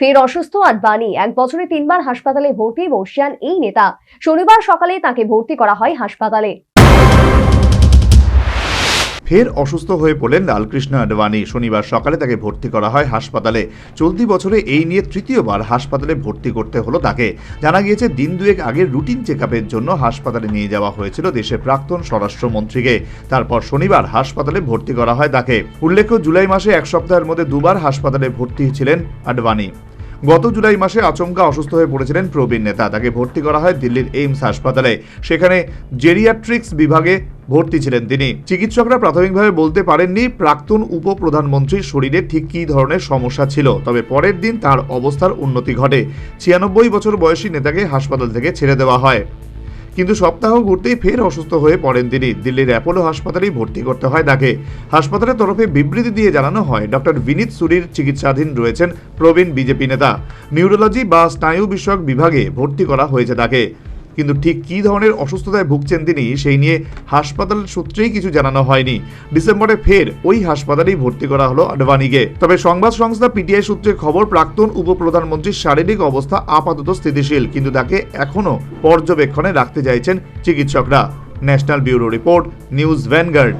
ফের অসুস্থ আডবাণী এক বছরে তিনবার হাসপাতালে ভর্তি বর্ষিয়ান এই নেতা। শনিবার সকালে তাকে ভর্তি করা হয় হাসপাতালে। ফের অসুস্থ হয়ে পড়লেন লালকৃষ্ণ আডবাণী। শনিবার সকালে তাকে ভর্তি করা হয় হাসপাতালে। চলতি বছরে এই নিয়ে তৃতীয়বার হাসপাতালে ভর্তি করতে হলো তাকে। জানা গিয়েছে, দিন দুয়েক আগে রুটিন চেক জন্য হাসপাতালে নিয়ে যাওয়া হয়েছিল দেশের প্রাক্তন স্বরাষ্ট্রমন্ত্রীকে। তারপর শনিবার হাসপাতালে ভর্তি করা হয় তাকে। উল্লেখ্য, জুলাই মাসে এক সপ্তাহের মধ্যে দুবার হাসপাতালে ভর্তি ছিলেন আডবাণী। গত জুলাই মাসে আচমকা অসুস্থ হয়ে পড়েছিলেন প্রবীণ নেতা। তাকে ভর্তি করা হয় দিল্লির এইমস হাসপাতালে। সেখানে জেরিয়াট্রিক্স বিভাগে ভর্তি ছিলেন তিনি। চিকিৎসকরা প্রাথমিকভাবে বলতে পারেননি প্রাক্তন উপপ্রধানমন্ত্রীর শরীরে ঠিক কী ধরনের সমস্যা ছিল, তবে পরের দিন তার অবস্থার উন্নতি ঘটে। ছিয়ানব্বই বছর বয়সী নেতাকে হাসপাতাল থেকে ছেড়ে দেওয়া হয়। কিন্তু সপ্তাহ ঘুরতেই ফের অসুস্থ হয়ে পড়েন তিনি। দিল্লির অ্যাপোলো হাসপাতালেই ভর্তি করতে হয় তাকে। হাসপাতালের তরফে বিবৃতি দিয়ে জানানো হয়, ডক্টর বিনীত সুরির চিকিৎসাধীন রয়েছেন প্রবীণ বিজেপি নেতা। নিউরোলজি বা স্নায়ু বিষয়ক বিভাগে ভর্তি করা হয়েছে তাকে। কিন্তু ঠিক কী ধরনের অসুস্থতায় ভুগছেন তিনি, সেই নিয়ে হাসপাতাল সূত্রেই কিছু জানানো হয়নি। ডিসেম্বরে ফের ওই হাসপাতালেই ভর্তি করা হলো আডবাণীকে তবে সংবাদ সংস্থা পিটিআই সূত্রে খবর, প্রাক্তন উপপ্রধানমন্ত্রীর শারীরিক অবস্থা আপাতত স্থিতিশীল, কিন্তু তাকে এখনও পর্যবেক্ষণে রাখতে চাইছেন চিকিৎসকরা। National bureau report, news vanguard.